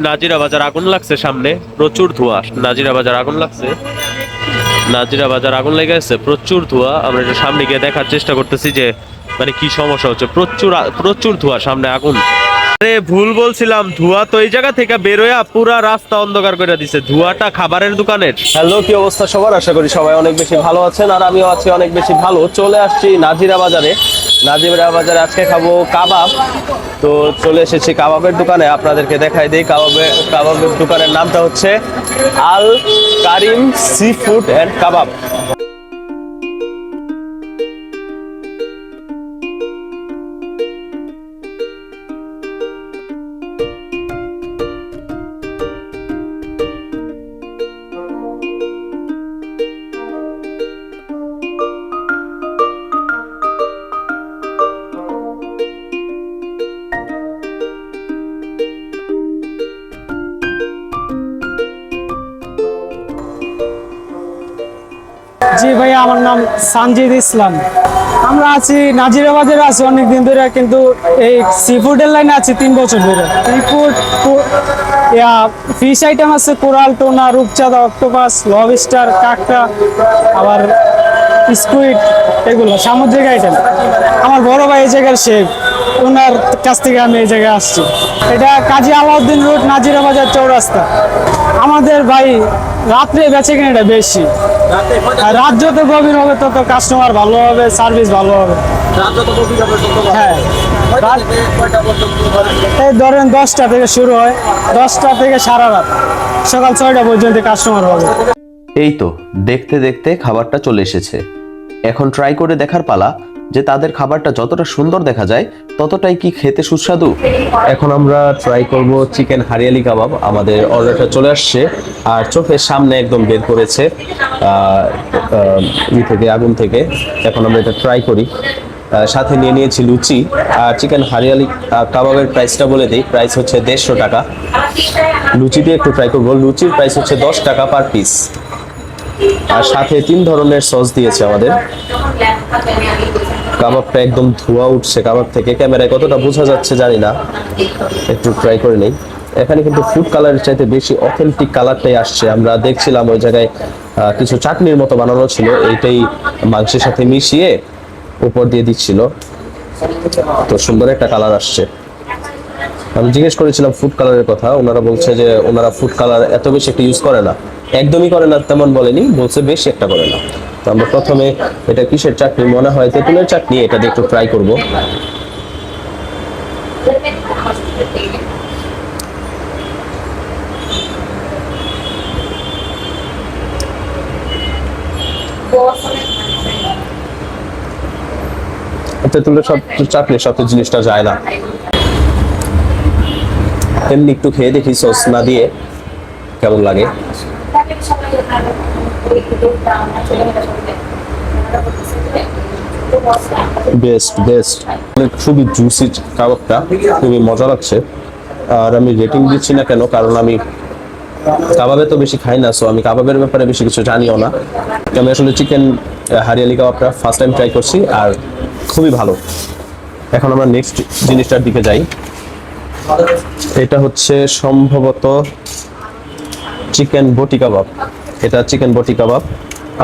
নাজিরা বাজার আগুন লাগছে সামনে, প্রচুর ধোঁয়া। নাজিরা বাজার আগুন লাগছে। নাজিরা বাজার আগুন লেগে গেছে, প্রচুর ধোঁয়া। আমরা এটা সামনে গিয়ে দেখার চেষ্টা করতেছি যে মানে কি সমস্যা হচ্ছে। প্রচুর প্রচুর ধোঁয়া সামনে আগুন। আরে ভুল বলছিলাম, ধোঁয়া তো এই জায়গা থেকে বেরোয়া পুরা রাস্তা অন্ধকার করে দিছে। ধোঁয়াটা খাবারের দোকানের। হ্যালো, কি অবস্থা সবার? আশা করি সবাই অনেক বেশি ভালো আছেন আর আমিও আছি অনেক বেশি ভালো। চলে আসছি নাজিরা বাজারে। নাজিরা বাজারে আজকে খাব কাবাব। তো চলে এসেছি কাবাবের দোকানে, আপনাদেরকে দেখাই দিই কাবাবের কাবাবের দোকানের নামটা হচ্ছে Al Karim seafood and kebab. জি ভাই, আমার নাম সানজিদ ইসলাম। আমরা আছি নাজিরাবাদের আছি অনেক দিন ধরে, কিন্তু এই সি ফুডের লাইনে আছি তিন বছর ধরে। সি ফুড ইয়া ফিশ আইটেম আছে, কোরাল, টোনা, রূপচাঁদা অক্টোপাস লবস্টার কাঁকড়া, আবার স্কুইড এগুলো সামুদ্রিক আইটেম আমার বড় ভাই এই জায়গার শেফ ওনার কাছ থেকে আমি এই জায়গায় আসছি। এটা কাজী আলাউদ্দিন রোড, নাজিরাবাজার চৌরাস্তা। আমাদের ভাই রাত্রে বেচে কিনা বেশি। রাত যত গভীর হবে তত কাস্টমার ভালো হবে সার্ভিস ভালো হবে। হ্যাঁ। এই ধরেন দশটা থেকে শুরু হয়। দশটা থেকে সারা রাত। সকাল ছয়টা পর্যন্ত কাস্টমার হবে। এই তো দেখতে দেখতে খাবারটা চলে এসেছে। এখন ট্রাই করে দেখার পালা যে তাদের খাবারটা যতটা সুন্দর দেখা যায় ততটাই কি খেতে সুস্বাদু? এখন আমরা ট্রাই করব চিকেন হারিয়ালি কাবাব। আমাদের অর্ডারটা চলে আসছে। আর চোখের সামনে একদম বের করেছে। ই থেকে, আগুন থেকে। এখন আমরা এটা ট্রাই করি। সাথে নিয়ে নিয়েছি লুচি আর চিকেন হারিয়ালি কাবাবের প্রাইসটা বলে দিই। প্রাইস হচ্ছে দেড়শো টাকা। লুচি দিয়ে একটু ট্রাই করব। লুচির প্রাইস হচ্ছে দশ টাকা পার পিস আর সাথে তিন ধরনের সস দিয়েছে আমাদের। কাবাবটা একদম ধোয়া উঠছে কাবাব থেকে। ক্যামেরায় কতটা বোঝা যাচ্ছে জানি না। একটু ট্রাই করে নেই। এখানে কিন্তু ফুড কালারের চাইতে বেশি অথেন্টিক কালারটাই আসছে। আমরা দেখছিলাম ওই জায়গায় কিছু চাটনির মতো বানানো ছিল। এইটাই মাংসের সাথে মিশিয়ে উপর দিয়ে দিচ্ছিল। তো সুন্দর একটা কালার আসছে। আমি জিজ্ঞেস করেছিলাম ফুড কালারের কথা। ওনারা বলছে যে ওনারা ফুড কালার এত বেশি একটা ইউজ করে না। একদমই করে না, তেমন বলেনি, বলছে বেশি একটা করে না। তো আমরা প্রথমে এটা কিসের চাটনি? মনে হয় তেঁতুলের চাটনি। এটা দিয়ে একটু ট্রাই করব। তেঁতুলের সব চাটনির সাথে জিনিসটা যায় না। এমনি একটু খেয়ে দেখি সস না দিয়ে কেমন লাগে। বেস্ট বেস্ট খুবই জুসি কাবাবটা খুবই মজা লাগছে। আর আমি রেটিং দিচ্ছি না কেন, কারণ আমি কাবাবে তো বেশি খাই না সো আমি কাবাবের ব্যাপারে বেশি কিছু জানিও না। আমি আসলে চিকেন হারিয়ালি কাবাবটা ফার্স্ট টাইম ট্রাই করছি আর খুবই ভালো। এখন আমরা নেক্সট জিনিসটার দিকে যাই। এটা হচ্ছে সম্ভবত চিকেন বটি কাবাব। এটা চিকেন বটি কাবাব।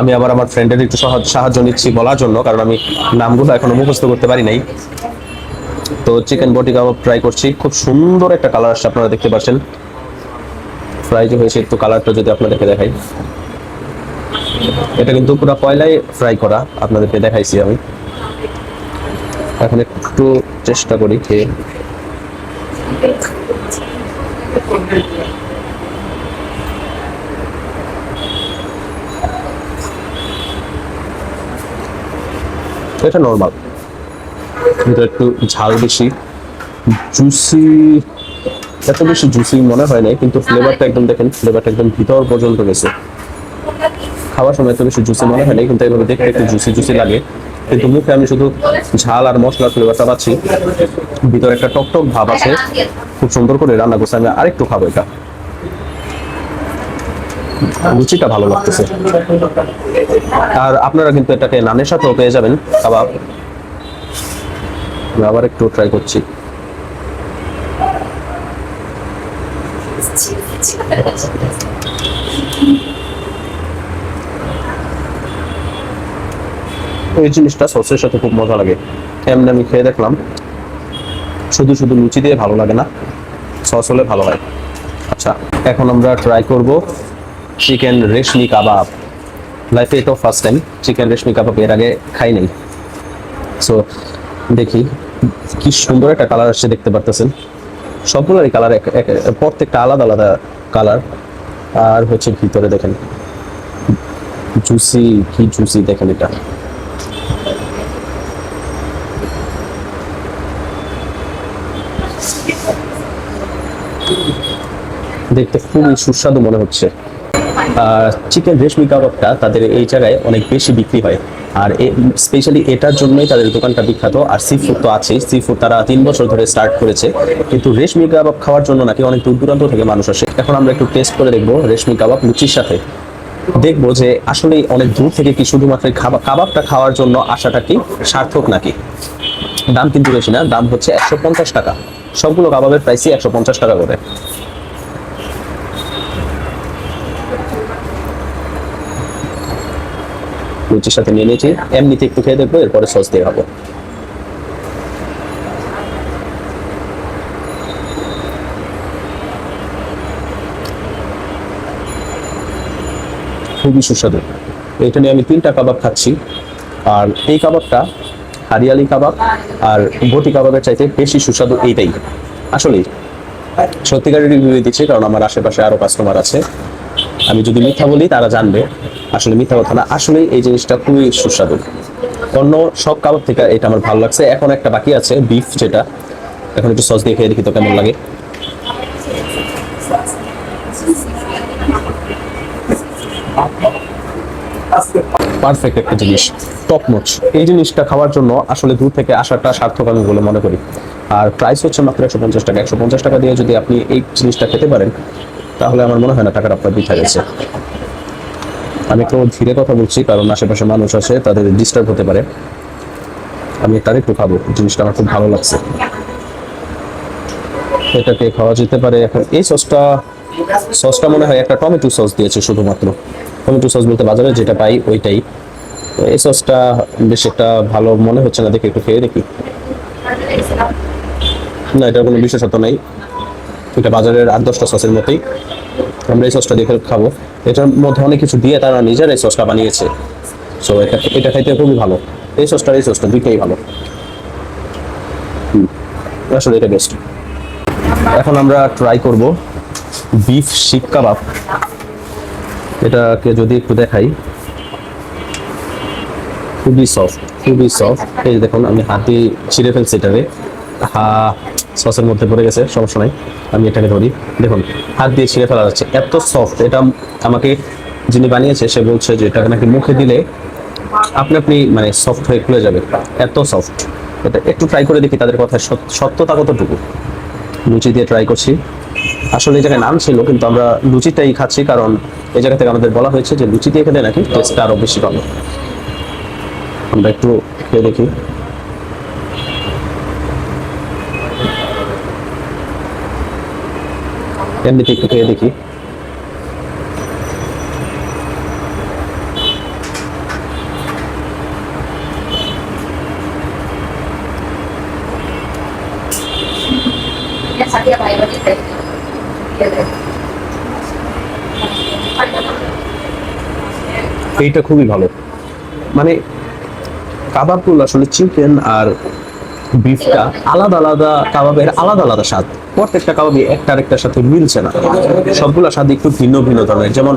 আমি আবার আমার ফ্রেন্ডের একটু সাহায্য নিচ্ছি বলার জন্য, কারণ আমি নামগুলো এখনও মুখস্থ করতে পারি নাই। তো চিকেন বটি কাবাব ট্রাই করছি। খুব সুন্দর একটা কালার আসছে, আপনারা দেখতে পাচ্ছেন। ফ্রাই যে হয়েছে, একটু কালারটা যদি আপনাদেরকে দেখাই। এটা কিন্তু পুরো কয়লায় ফ্রাই করা, আপনাদেরকে দেখাইছি আমি। এখন একটু চেষ্টা করি খেয়ে। এটা নর্মাল কিন্তু একটু ঝাল বেশি। জুসি এত বেশি জুসি মনে হয় নাই কিন্তু ফ্লেভারটা একদম দেখেন ফ্লেভারটা একদম ভিতর পর্যন্ত গেছে। খাওয়ার সময় এত বেশি জুসি মনে হয় নাই কিন্তু এইভাবে দেখতে একটু জুসি জুসি লাগে। কিন্তু মুখে আমি শুধু ঝাল আর মশলার ফ্লেভারটা পাচ্ছি। ভিতরে একটা টক টক ভাব আছে। খুব সুন্দর করে রান্না করছে আমি আরেকটু খাব এটা। রুচিটা ভালো লাগতেছে। আর আপনারা কিন্তু এটাকে নানের সাথেও পেয়ে যাবেন কাবাব আবার একটু ট্রাই করছি। এই জিনিসটা সসের সাথে খুব মজা লাগে। এমনি আমি খেয়ে দেখলাম, শুধু শুধু লুচি দিয়ে ভালো লাগে না, সস হলে ভালো হয়। আচ্ছা এখন আমরা ট্রাই করব চিকেন রেশমি কাবাব লাইফে এটাও first time chicken reshmi kebab এর আগে খাই নাই। সো দেখি কি সুন্দর একটা কালার আসছে দেখতে পারতেছেন। সবগুলোরই কালার প্রত্যেকটা আলাদা আলাদা কালার। আর হচ্ছে ভিতরে দেখেন জুসি কি জুসি দেখেন এটা। দেখতে খুবই সুস্বাদু মনে হচ্ছে। চিকেন রেশমি কাবাবটা তাদের এই জায়গায় অনেক বেশি বিক্রি হয়। আর স্পেশালি এটার জন্যই তাদের দোকানটা বিখ্যাত। আর সি ফুড তো আছেই। সি ফুড তারা তিন বছর ধরে স্টার্ট করেছে। কিন্তু রেশমি কাবাব খাওয়ার জন্য নাকি অনেক দূর দূরান্ত থেকে মানুষ আসে। এখন আমরা একটু টেস্ট করে দেখব রেশমি কাবাব লুচির সাথে। দেখব যে আসলে অনেক দূর থেকে কি শুধুমাত্র কাবাবটা খাওয়ার জন্য আসাটা কি সার্থক নাকি? দাম কিন্তু বেশি না। দাম হচ্ছে একশো পঞ্চাশ টাকা। সবগুলো কাবাবের প্রাইসই একশো পঞ্চাশ টাকা করে। লুচির সাথে নিয়ে নিয়েছি। এমনিতে একটু খেয়ে দেখব, এরপরে সস দিয়ে খাব। খুবই সুস্বাদু। এটা নিয়ে আমি তিনটা কাবাব খাচ্ছি। আর এই কাবাবটা হারিয়ালি কাবাব আর বটি কাবাবের চাইতে বেশি সুস্বাদু এইটাই। আসলেই, সত্যিকারের রিভিউ দিচ্ছি, কারণ আমার আশেপাশে আরও কাস্টমার আছে। আমি যদি মিথ্যা বলি, তারা জানবে। আসলে মিথ্যা কথা না। আসলেই এই জিনিসটা খুবই সুস্বাদু। অন্য সব কাবাব থেকে এটা আমার ভালো লাগছে। এখন একটা বাকি আছে বিফ যেটা। এখন একটু সস দিয়ে খেয়ে দেখি তো কেমন লাগে। পারফেক্ট একটা জিনিস। টপ নোচ এই জিনিসটা খাওয়ার জন্য আসলে দূর থেকে আসাটা সার্থক আমি বলে মনে করি। আর প্রাইস হচ্ছে মাত্র একশো পঞ্চাশ টাকা। একশো পঞ্চাশ টাকা দিয়ে যদি আপনি এই জিনিসটা খেতে পারেন তাহলে আমার মনে হয় না টাকাটা আপনার বৃথা গেছে। আমি একটু ধীরে কথা বলছি, কারণ আশেপাশে মানুষ আছে, তাদের ডিস্টার্ব হতে পারে। আমি তার একটু খাব, জিনিসটা আমার খুব ভালো লাগছে। এটাকে খাওয়া যেতে পারে? এখন এই সসটা সসটা মনে হয় একটা টমেটো সস দিয়েছে শুধুমাত্র। টমেটো সস বলতে বাজারে যেটা পাই ওইটাই। এই সসটা বেশ একটা ভালো মনে হচ্ছে না, দেখে একটু খেয়ে দেখি। না, এটার কোনো বিশেষত্ব নেই। এটা বাজারের আট, দশটা সসের মতোই। আমরা এই সসটা দেখে খাব। এটার মধ্যে অনেক কিছু দিয়ে তারা নিজের এই সসটা বানিয়েছে। সো এটা এটা খাইতে খুবই ভালো। এই সসটা এই সসটা দুইটাই ভালো। আসলে এটা বেস্ট এখন আমরা ট্রাই করব বিফ শিক কাবাব এটাকে যদি একটু দেখাই। খুবই সফট খুবই সফট এই দেখুন, আমি হাতে ছিঁড়ে ফেলছি এটাকে। হা সসের মধ্যে পড়ে গেছে, সমস্যা নাই, আমি এটাকে ধরি। দেখুন, হাত দিয়ে ছিঁড়ে ফেলা যাচ্ছে, এত সফট এটা আমাকে যিনি বানিয়েছে, সে বলছে যে এটা নাকি মুখে দিলে আপনি আপনি মানে সফট হয়ে খুলে যাবে, এত সফট এটা একটু ট্রাই করে দেখি তাদের কথা সত্যতা কতটুকু। লুচি দিয়ে ট্রাই করছি। আসলে এই জায়গায় নাম ছিল, কিন্তু আমরা লুচিটাই খাচ্ছি, কারণ এই জায়গা থেকে আমাদের বলা হয়েছে যে লুচি দিয়ে খেলে নাকি টেস্টটা আরও বেশি ভালো আমরা একটু খেয়ে দেখি। এমনিতে একটু খেয়ে দেখি। এইটা খুবই ভালো। মানে কাবাবগুলো আসলে চিকেন আর বিফটা আলাদা আলাদা, কাবাবের আলাদা আলাদা স্বাদ। প্রত্যেকটা কাবাবই একটা আরেকটার সাথে মিলছে না। সবগুলো স্বাদ একটু ভিন্ন ভিন্ন ধরনের। যেমন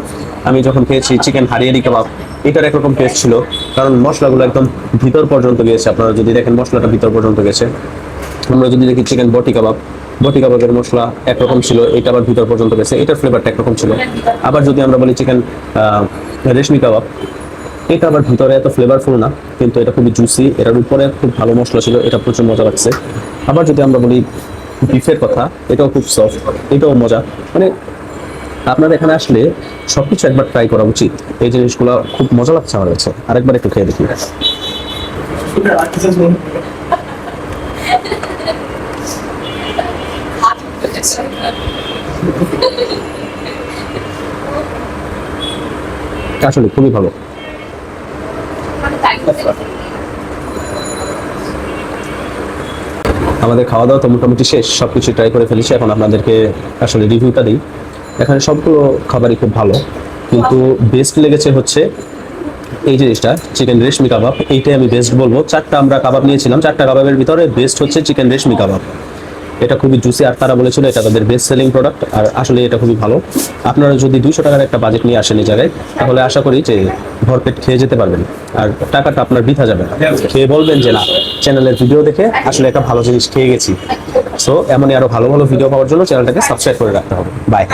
আমি যখন খেয়েছি চিকেন হারিয়ারি কাবাব, এটার একরকম টেস্ট ছিল, কারণ মশলাগুলো একদম ভিতর পর্যন্ত গিয়েছে আপনারা যদি দেখেন মশলাটা ভিতর পর্যন্ত গেছে, আমরা যদি দেখি চিকেন বটি কাবাব, বটি কাবাবের মশলা একরকম ছিল, এটা আবার ভিতর পর্যন্ত গেছে, এটার ফ্লেভারটা একরকম ছিল। আবার যদি আমরা বলি চিকেন রেশমি কাবাব, এটা আবার ভিতরে এত ফ্লেভারফুল না, কিন্তু এটা খুবই জুসি এটার উপরে খুব ভালো মশলা ছিল, এটা প্রচুর মজা লাগছে। আবার যদি আমরা বলি বিফের কথা, এটাও খুব সফট এটাও মজা। মানে আপনার এখানে আসলে সবকিছু একবার ট্রাই করা উচিত। এই জিনিসগুলো খুব মজা লাগছে আমার কাছে। আরেকবার একটু খেয়ে দেখি। আসলে খুবই ভালো। আমাদের খাওয়া দাওয়া তো মোটামুটি শেষ সব কিছু ট্রাই করে ফেলেছি, এখন আপনাদেরকে আসলে রিভিউটা দিই। এখানে সবগুলো খাবারই খুব ভালো, কিন্তু বেস্ট লেগেছে হচ্ছে এই জিনিসটা চিকেন রেশমি কাবাব। এইটাই আমি বেস্ট বলব। চারটা আমরা কাবাব নিয়েছিলাম, চারটা কাবাবের ভিতরে বেস্ট হচ্ছে চিকেন রেশমি কাবাব। এটা খুবই জুসি আর তারা বলেছিল এটা তাদের বেস্ট সেলিং প্রোডাক্ট আর আসলে এটা খুবই ভালো। আপনারা যদি দুইশো টাকার একটা বাজেট নিয়ে আসেন এই জায়গায়, তাহলে আশা করি যে ভরপেট খেয়ে যেতে পারবেন। আর টাকাটা আপনার বৃথা যাবে না। খেয়ে বলবেন যে না চ্যানেলের ভিডিও দেখে আসলে একটা ভালো জিনিস খেয়ে গেছি। সো এমনই আরও ভালো ভালো ভিডিও পাওয়ার জন্য চ্যানেলটাকে সাবস্ক্রাইব করে রাখতে হবে। বাই